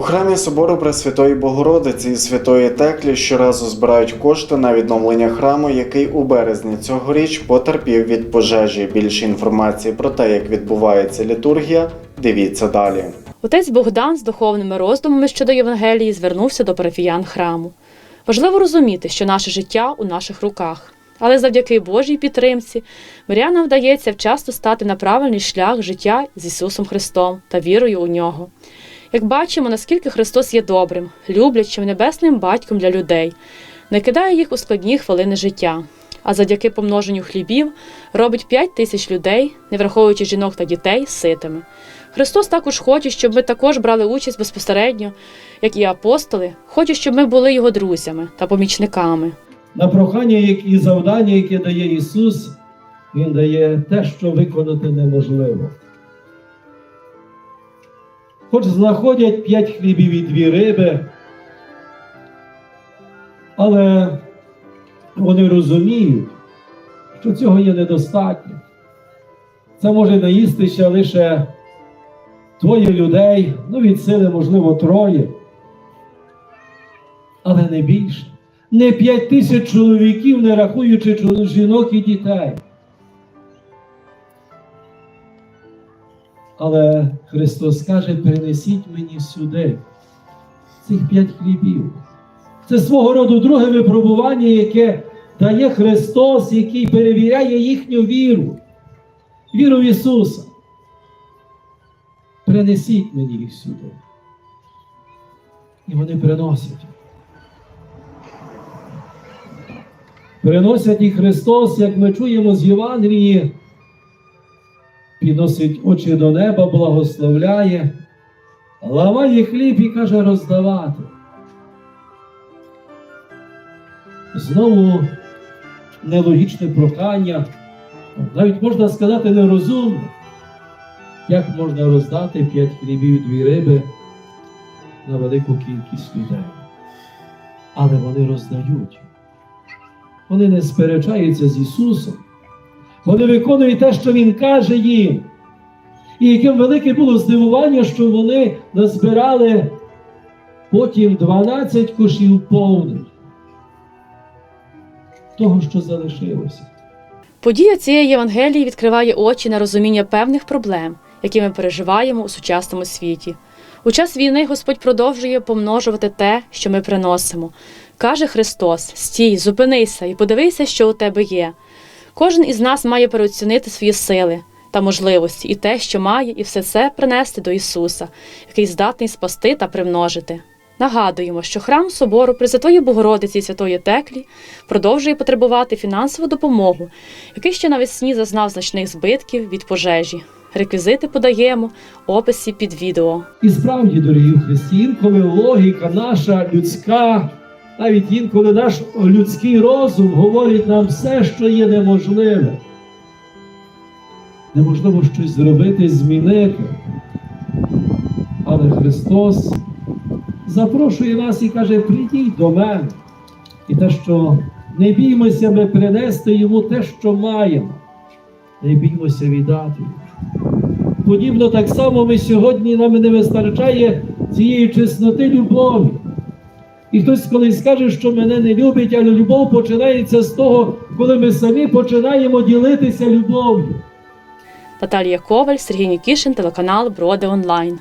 У храмі собору Пресвятої Богородиці і Святої Теклі щоразу збирають кошти на відновлення храму, який у березні цьогоріч потерпів від пожежі. Більше інформації про те, як відбувається літургія, дивіться далі. Отець Богдан з духовними роздумами щодо Євангелії звернувся до парафіян храму. Важливо розуміти, що наше життя у наших руках. Але завдяки Божій підтримці мирянам вдається вчасно стати на правильний шлях життя з Ісусом Христом та вірою у нього. Як бачимо, наскільки Христос є добрим, люблячим небесним батьком для людей, не кидає їх у складні хвилини життя. А завдяки помноженню хлібів робить п'ять тисяч людей, не враховуючи жінок та дітей, ситими. Христос також хоче, щоб ми також брали участь безпосередньо, як і апостоли, хоче, щоб ми були його друзями та помічниками. На прохання і завдання, яке дає Ісус, Він дає те, що виконати неможливо. Хоч знаходять п'ять хлібів і дві риби, але вони розуміють, що цього є недостатньо. Це може наїстися лише двоє людей, ну від сили, можливо, троє, але не більше не п'ять тисяч чоловіків, не рахуючи жінок і дітей. Але Христос каже, принесіть мені сюди цих п'ять хлібів. Це свого роду друге випробування, яке дає Христос, який перевіряє їхню віру, віру в Ісуса. Принесіть мені їх сюди. І вони приносять. Приносять і Христос, як ми чуємо з Євангелії, підносить очі до неба, благословляє, ламає хліб і каже роздавати. Знову нелогічне прохання, навіть можна сказати нерозумне, як можна роздати п'ять хлібів дві риби на велику кількість людей. Але вони роздають. Вони не сперечаються з Ісусом. Вони виконують те, що Він каже їм. І яким велике було здивування, що вони назбирали потім 12 кошів повних того, що залишилося. Подія цієї Євангелії відкриває очі на розуміння певних проблем, які ми переживаємо у сучасному світі. У час війни Господь продовжує помножувати те, що ми приносимо. Каже Христос: стій, зупинися і подивися, що у тебе є. Кожен із нас має переоцінити свої сили та можливості і те, що має, і все це принести до Ісуса, який здатний спасти та примножити. Нагадуємо, що храм собору Пресвятої Богородиці і Святої Теклі продовжує потребувати фінансову допомогу, який ще навесні зазнав значних збитків від пожежі. Реквізити подаємо в описі під відео. І справді, дорогі Христі, інколи логіка наша людська, навіть інколи наш людський розум говорить нам все, що є неможливе. Неможливо щось зробити, змінити. Але Христос запрошує нас і каже: прийдіть до мене. І те, що не біймося ми принести йому те, що маємо, не біймося віддати. Подібно так само ми сьогодні нам не вистачає цієї чесноти любові. І хтось колись скаже, що мене не любить, але любов починається з того, коли ми самі починаємо ділитися любов'ю. Наталія Коваль, Сергій Нікішин, телеканал Броди Онлайн.